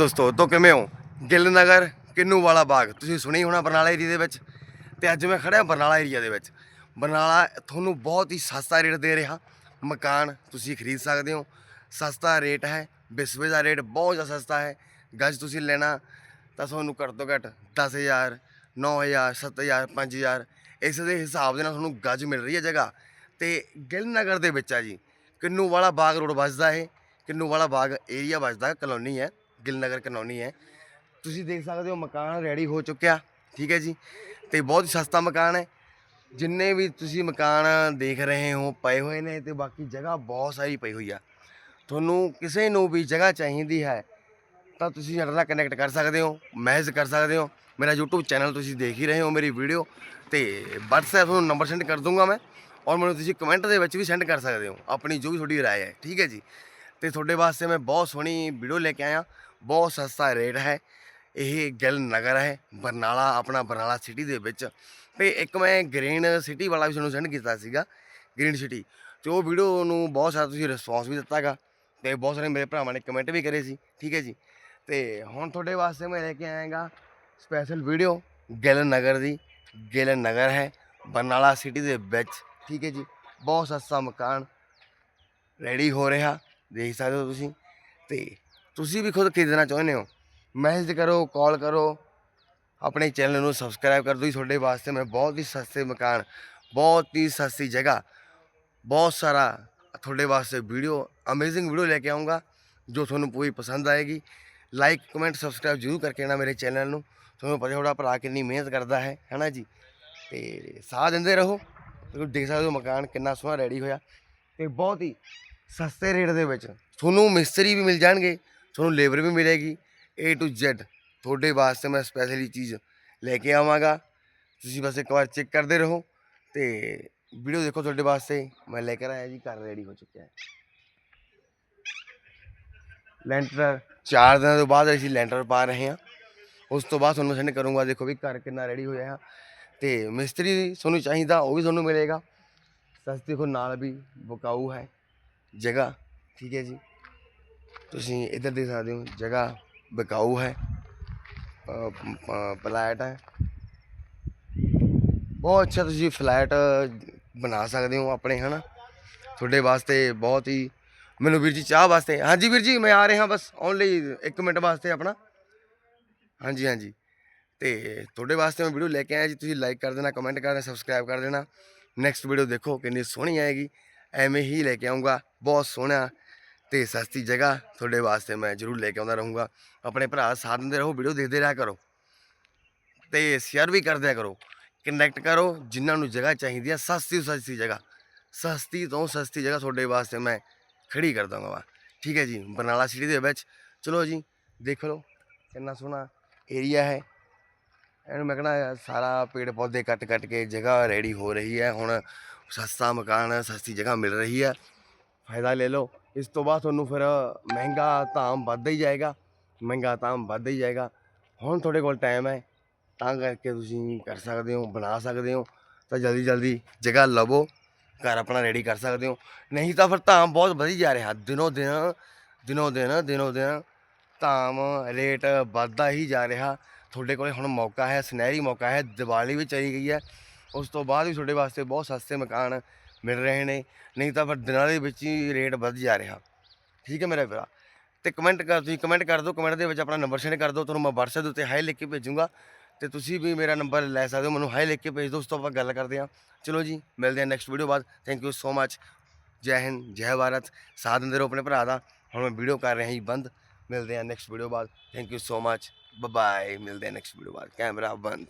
ਦੋਸਤੋ, ਤੋਂ ਕਿਵੇਂ ਹੋ? ਗਿੱਲ ਨਗਰ ਕਿੰਨੂ ਵਾਲਾ ਬਾਗ। ਤੁਸੀਂ ਸੁਣੀ ਹੋਣਾ ਬਰਨਾਲਾ ਏਰੀਆ ਦੇ ਵਿੱਚ? ਤੇ ਅੱਜ ਮੈਂ ਖੜਿਆ ਬਰਨਾਲਾ ਏਰੀਆ ਦੇ ਵਿੱਚ। ਬਰਨਾਲਾ ਤੁਹਾਨੂੰ ਬਹੁਤ ਹੀ ਸਸਤਾ ਰੇਟ ਦੇ ਰਿਹਾ। ਮਕਾਨ ਤੁਸੀਂ ਖਰੀਦ ਸਕਦੇ ਹੋ। ਸਸਤਾ ਰੇਟ ਹੈ। ਬਿਸਵੇ ਦਾ ਰੇਟ ਬਹੁਤ ਜ਼ਿਆਦਾ ਸਸਤਾ ਹੈ। ਗੱਜ ਤੁਸੀਂ ਲੈਣਾ ਤਾਂ ਤੁਹਾਨੂੰ ਘੱਟ ਤੋਂ ਘੱਟ 10000 9000 7000 5000 ਇਸ ਦੇ ਹਿਸਾਬ ਦੇ ਨਾਲ ਤੁਹਾਨੂੰ ਗੱਜ ਮਿਲ ਰਹੀ ਹੈ ਜਗ੍ਹਾ। ਤੇ ਗਿੱਲ ਨਗਰ ਦੇ ਵਿੱਚ ਆ ਜੀ ਕਿੰਨੂ ਵਾਲਾ ਬਾਗ ਰੋਡ ਵੱਜਦਾ ਹੈ ਕਿੰਨੂ ਵਾਲਾ ਬਾਗ ਏਰੀਆ ਵੱਜਦਾ, ਕਲੋਨੀ ਹੈ। ਗਿੱਲ ਨਗਰ ਕਲੋਨੀ ਹੈ। ਤੁਸੀਂ ਦੇਖ ਸਕਦੇ ਹੋ ਮਕਾਨ ਰੈਡੀ ਹੋ ਚੁੱਕਿਆ। ਠੀਕ ਹੈ ਜੀ। ਤੇ ਬਹੁਤ ਸਸਤਾ ਮਕਾਨ ਹੈ। ਜਿੰਨੇ ਵੀ ਤੁਸੀਂ ਮਕਾਨ ਦੇਖ ਰਹੇ ਹੋ, ਪਏ ਹੋਏ ਨੇ ਤੇ ਬਾਕੀ ਜਗ੍ਹਾ ਬਹੁਤ ਸਾਰੀ ਪਈ ਹੋਈ ਆ। ਤੁਹਾਨੂੰ ਕਿਸੇ ਨੂੰ ਵੀ ਜਗ੍ਹਾ ਚਾਹੀਦੀ ਹੈ, ਤਾਂ ਤੁਸੀਂ ਸਾਡੇ ਨਾਲ ਕਨੈਕਟ ਕਰ ਸਕਦੇ ਹੋ ਮੈਸੇਜ ਕਰ ਸਕਦੇ ਹੋ। ਮੇਰਾ YouTube ਚੈਨਲ ਤੁਸੀਂ ਦੇਖ ਹੀ ਰਹੇ ਹੋ ਮੇਰੀ ਵੀਡੀਓ ਤੇ WhatsApp ਤੁਹਾਨੂੰ ਨੰਬਰ ਸੈਂਡ ਕਰ ਦੂੰਗਾ ਮੈਂ ਔਰ ਮੈਨੂੰ ਤੁਸੀਂ ਕਮੈਂਟ ਦੇ ਵਿੱਚ ਵੀ ਸੈਂਡ ਕਰ ਸਕਦੇ ਹੋ। ਆਪਣੀ ਜੋ ਵੀ ਤੁਹਾਡੀ ਰਾਏ ਹੈ। ਠੀਕ ਹੈ ਜੀ। ਤੇ ਤੁਹਾਡੇ ਵਾਸਤੇ ਮੈਂ ਬਹੁਤ ਸੋਹਣੀ ਵੀਡੀਓ ਲੈ ਕੇ ਆਇਆ। ਬਹੁਤ ਸਸਤਾ ਰੇਟ ਹੈ। ਇਹ ਗਿੱਲ ਨਗਰ ਹੈ, ਬਰਨਾਲਾ, ਆਪਣਾ ਬਰਨਾਲਾ ਸਿਟੀ ਦੇ ਵਿੱਚ। ਤੇ ਇੱਕ ਮੈਂ ਗ੍ਰੀਨ ਸਿਟੀ ਵਾਲਾ ਵੀ ਤੁਹਾਨੂੰ ਸੈਂਡ ਕੀਤਾ ਸੀਗਾ ਗ੍ਰੀਨ ਸਿਟੀ ਤੇ ਉਹ ਵੀਡੀਓ ਨੂੰ ਬਹੁਤ ਸਾਰਾ ਤੁਸੀਂ ਰਿਸਪੌਂਸ ਵੀ ਦਿੱਤਾਗਾ ਤੇ ਬਹੁਤ ਸਾਰੇ ਮੇਰੇ ਭਰਾਵਾਂ ਨੇ ਕਮੈਂਟ ਵੀ ਕਰੇ ਸੀ, ਠੀਕ ਹੈ ਜੀ। ਤੇ ਹੁਣ ਤੁਹਾਡੇ ਵਾਸਤੇ ਮੈਂ ਲੈ ਕੇ ਆਇਆਗਾ ਸਪੈਸ਼ਲ ਵੀਡੀਓ ਗਿੱਲ ਨਗਰ ਦੀ। ਗਿੱਲ ਨਗਰ ਹੈ, ਬਰਨਾਲਾ ਸਿਟੀ ਦੇ ਵਿੱਚ, ਠੀਕ ਹੈ ਜੀ। ਬਹੁਤ ਸਸਤਾ ਮਕਾਨ ਰੈਡੀ ਹੋ ਰਿਹਾ, ਦੇਖ ਸਕਦੇ ਹੋ ਤੁਸੀਂ। ਤੇ ਤੁਸੀਂ ਵੀ ਖੁਦ ਖਰੀਦਣਾ ਚਾਹੁੰਦੇ ਹੋ ਮੈਸੇਜ ਕਰੋ ਕਾਲ ਕਰੋ ਆਪਣੇ ਚੈਨਲ ਨੂੰ ਸਬਸਕ੍ਰਾਈਬ ਕਰ ਦਿਓ ਜੀ, ਤੁਹਾਡੇ ਵਾਸਤੇ ਮੈਂ ਬਹੁਤ ਹੀ ਸਸਤੇ ਮਕਾਨ ਬਹੁਤ ਹੀ ਸਸਤੀ ਜਗ੍ਹਾ ਬਹੁਤ ਸਾਰਾ ਤੁਹਾਡੇ ਵਾਸਤੇ ਵੀਡੀਓ ਅਮੇਜ਼ਿੰਗ ਵੀਡੀਓ ਲੈ ਕੇ ਆਉਂਗਾ ਜੋ ਤੁਹਾਨੂੰ ਪੂਰੀ ਪਸੰਦ ਆਏਗੀ। ਲਾਈਕ ਕਮੈਂਟ ਸਬਸਕ੍ਰਾਈਬ ਜ਼ਰੂਰ ਕਰਕੇ ਆਣਾ ਮੇਰੇ ਚੈਨਲ ਨੂੰ ਤੁਹਾਨੂੰ ਪਤਾ ਥੋੜਾ ਭਰਾ ਕਿੰਨੀ ਮਿਹਨਤ ਕਰਦਾ ਹੈ ਹੈਨਾ ਜੀ? ਤੇ ਸਾਹ ਦਿੰਦੇ ਰਹੋ ਤੁਸੀਂ ਦੇਖ ਸਕਦੇ ਹੋ ਮਕਾਨ ਕਿੰਨਾ ਸੋਹਣਾ ਰੈਡੀ ਹੋਇਆ ਤੇ ਬਹੁਤ ਹੀ ਸਸਤੇ ਰੇਟ ਦੇ ਵਿੱਚ ਤੁਹਾਨੂੰ ਮਿਸਤਰੀ ਵੀ ਮਿਲ ਜਾਣਗੇ। ਤੁਹਾਨੂੰ ਲੇਬਰ ਵੀ ਮਿਲੇਗੀ, A ਟੂ Z, ਤੁਹਾਡੇ ਵਾਸਤੇ ਮੈਂ ਸਪੈਸ਼ਲੀ ਚੀਜ਼ ਲੈ ਕੇ ਆਵਾਂਗਾ। ਤੁਸੀਂ ਬਸ ਇੱਕ ਵਾਰ ਚੈੱਕ ਕਰਦੇ ਰਹੋ ਤੇ ਵੀਡੀਓ ਦੇਖੋ ਤੁਹਾਡੇ ਵਾਸਤੇ। ਮੈਂ ਲੈ ਕੇ ਆਇਆ ਜੀ, ਘਰ ਰੈਡੀ ਹੋ ਚੁੱਕਿਆ ਹੈ। ਲੈਂਟਰ ਚਾਰ ਦਿਨਾਂ ਤੋਂ ਬਾਅਦ ਅਸੀਂ ਲੈਂਟਰ ਪਾ ਰਹੇ ਹਾਂ। ਉਸ ਤੋਂ ਬਾਅਦ ਤੁਹਾਨੂੰ ਸੈਂਡ ਕਰੂੰਗਾ, ਦੇਖੋ ਵੀ ਘਰ ਕਿੰਨਾ ਰੈਡੀ ਹੋਇਆ ਹੈ। ਤੇ ਮਿਸਤਰੀ ਤੁਹਾਨੂੰ ਚਾਹੀਦਾ, ਉਹ ਵੀ ਤੁਹਾਨੂੰ ਮਿਲੇਗਾ। ਸਸਤੀ ਦੇਖੋ, ਨਾਲ ਵੀ ਬਕਾਊ ਹੈ ਜਗ੍ਹਾ, ਠੀਕ ਹੈ ਜੀ। ਤੁਸੀਂ ਇੱਧਰ ਦੇਖ ਸਕਦੇ ਹੋ, ਜਗ੍ਹਾ ਬਕਾਊ ਹੈ ਫਲੈਟ ਹੈ। ਬਹੁਤ ਅੱਛਾ ਤੁਸੀਂ ਫਲੈਟ ਬਣਾ ਸਕਦੇ ਹੋ ਆਪਣੇ, ਹਨਾ? ਤੁਹਾਡੇ ਵਾਸਤੇ ਬਹੁਤ ਹੀ, ਮੈਨੂੰ ਵੀਰ ਜੀ ਚਾਹ ਵਾਸਤੇ, ਹਾਂਜੀ ਵੀਰ ਜੀ, ਮੈਂ ਆ ਰਿਹਾ ਬਸ ਓਨਲੀ 1 ਮਿੰਟ ਵਾਸਤੇ ਆਪਣਾ। ਹਾਂਜੀ ਹਾਂਜੀ। ਤੇ ਤੁਹਾਡੇ ਵਾਸਤੇ ਮੈਂ ਵੀਡੀਓ ਲੈ ਕੇ ਆਇਆ ਜੀ, ਤੁਸੀਂ ਲਾਈਕ ਕਰ ਦੇਣਾ ਕਮੈਂਟ ਕਰ ਦੇਣਾ ਸਬਸਕ੍ਰਾਈਬ ਕਰ ਦੇਣਾ। ਨੈਕਸਟ ਵੀਡੀਓ ਦੇਖੋ ਕਿੰਨੀ ਸੋਹਣੀ ਆਏਗੀ, ਐਵੇਂ ਹੀ ਲੈ ਕੇ ਆਉਂਗਾ ਬਹੁਤ ਸੋਹਣਾ ਤੇ ਸਸਤੀ ਜਗ੍ਹਾ ਤੁਹਾਡੇ ਵਾਸਤੇ ਮੈਂ ਜ਼ਰੂਰ ਲੈ ਕੇ ਆਉਂਦਾ ਰਹੂੰਗਾ। ਆਪਣੇ ਭਰਾ ਸਾਥ ਦਿੰਦੇ ਰਹੋ ਵੀਡੀਓ ਦੇਖਦੇ ਰਿਹਾ ਕਰੋ। ਤੇ ਸ਼ੇਅਰ ਵੀ ਕਰਦਿਆ ਕਰੋ। ਕਨੈਕਟ ਕਰੋ, ਜਿਨ੍ਹਾਂ ਨੂੰ ਜਗ੍ਹਾ ਚਾਹੀਦੀ ਹੈ ਸਸਤੀ ਤੋਂ ਸਸਤੀ ਜਗ੍ਹਾ। ਸਸਤੀ ਤੋਂ ਸਸਤੀ ਜਗ੍ਹਾ ਤੁਹਾਡੇ ਵਾਸਤੇ ਮੈਂ ਖੜੀ ਕਰ ਦਾਂਗਾ ਵਾ। ਠੀਕ ਹੈ ਜੀ, ਬਰਨਾਲਾ ਸਿਟੀ ਦੇ ਵਿੱਚ। ਚਲੋ ਜੀ, ਦੇਖ ਲਓ, ਕਿੰਨਾ ਸੋਹਣਾ ਏਰੀਆ ਹੈ। ਇਹਨੂੰ ਮੈਂ ਕਹਣਾ ਸਾਰਾ ਪੇੜ ਪੌਦੇ ਕੱਟ ਕੱਟ ਕੇ ਜਗ੍ਹਾ ਰੈਡੀ ਹੋ ਰਹੀ ਹੈ। ਹੁਣ ਸਸਤਾ ਮਕਾਨ, ਸਸਤੀ ਜਗ੍ਹਾ ਮਿਲ ਰਹੀ ਹੈ। ਫਾਇਦਾ ਲੈ ਲਓ। ਇਸ ਤੋਂ ਬਾਅਦ ਤੁਹਾਨੂੰ ਫਿਰ ਮਹਿੰਗਾ ਧਾਮ ਵੱਧਦਾ ਹੀ ਜਾਏਗਾ। ਮਹਿੰਗਾ ਧਾਮ ਵੱਧਦਾ ਹੀ ਜਾਏਗਾ। ਹੁਣ ਤੁਹਾਡੇ ਕੋਲ ਟਾਈਮ ਹੈ। ਤਾਂ ਕਰਕੇ ਤੁਸੀਂ ਕਰ ਸਕਦੇ ਹੋ, ਬਣਾ ਸਕਦੇ ਹੋ। ਤਾਂ ਜਲਦੀ ਜਲਦੀ ਜਗ੍ਹਾ ਲਵੋ ਘਰ ਆਪਣਾ ਰੈਡੀ ਕਰ ਸਕਦੇ ਹੋ। ਨਹੀਂ ਤਾਂ ਫਿਰ ਧਾਮ ਬਹੁਤ ਵਧੀ ਜਾ ਰਿਹਾ। ਦਿਨੋ ਦਿਨ ਦਿਨੋ ਦਿਨ ਦਿਨੋ ਦਿਨ ਧਾਮ ਰੇਟ ਵੱਧਦਾ ਹੀ ਜਾ ਰਿਹਾ। ਤੁਹਾਡੇ ਕੋਲੇ ਹੁਣ ਮੌਕਾ ਹੈ, ਸੁਨਹਿਰੀ ਮੌਕਾ ਹੈ। ਦੀਵਾਲੀ ਵੀ ਚਲੀ ਗਈ ਹੈ। ਉਸ ਤੋਂ ਬਾਅਦ ਵੀ ਤੁਹਾਡੇ ਵਾਸਤੇ ਬਹੁਤ ਸਸਤੇ ਮਕਾਨ ਮਿਲ ਰਹੇ ਨੇ, ਨਹੀਂ ਤਾਂ ਫਿਰ ਦਿਨਾਂ ਦੇ ਵਿੱਚ ਹੀ ਰੇਟ ਵੱਧ ਜਾ ਰਿਹਾ। ਠੀਕ ਹੈ ਮੇਰੇ ਭਰਾ? ਤੇ ਕਮੈਂਟ ਕਰ, ਤੁਸੀਂ ਕਮੈਂਟ ਕਰ ਦਿਓ ਕਮੈਂਟ ਦੇ ਵਿੱਚ ਆਪਣਾ ਨੰਬਰ ਸੈਂਡ ਕਰ ਦਿਓ, ਤੁਹਾਨੂੰ ਮੈਂ WhatsApp ਦੇ ਉੱਤੇ ਹਾਈ ਲਿਖ ਕੇ ਭੇਜੂੰਗਾ। ਤੇ ਤੁਸੀਂ ਵੀ ਮੇਰਾ ਨੰਬਰ ਲੈ ਸਕਦੇ ਹੋ, ਮੈਨੂੰ ਹਾਈ ਲਿਖ ਕੇ ਭੇਜ ਦਿਓ, ਉਸ ਤੋਂ ਆਪਾਂ ਗੱਲ ਕਰਦੇ ਹਾਂ। ਚਲੋ ਜੀ, ਮਿਲਦੇ ਹਾਂ ਨੈਕਸਟ ਵੀਡੀਓ ਬਾਅਦ। ਥੈਂਕ ਯੂ ਸੋ ਮੱਚ ਜੈ ਹਿੰਦ, ਜੈ ਭਾਰਤ। ਸਾਥ ਦਿੰਦੇ ਰਹੋ ਆਪਣੇ ਭਰਾ ਦਾ। ਹੁਣ ਮੈਂ ਵੀਡੀਓ ਕਰ ਰਿਹਾ ਜੀ, ਬੰਦ। ਮਿਲਦੇ ਹਾਂ ਨੈਕਸਟ ਵੀਡੀਓ ਬਾਅਦ। Thank you so much bye ਮਿਲਦੇ ਹਾਂ ਨੈਕਸਟ ਵੀਡੀਓ ਬਾਅਦ। ਕੈਮਰਾ ਬੰਦ।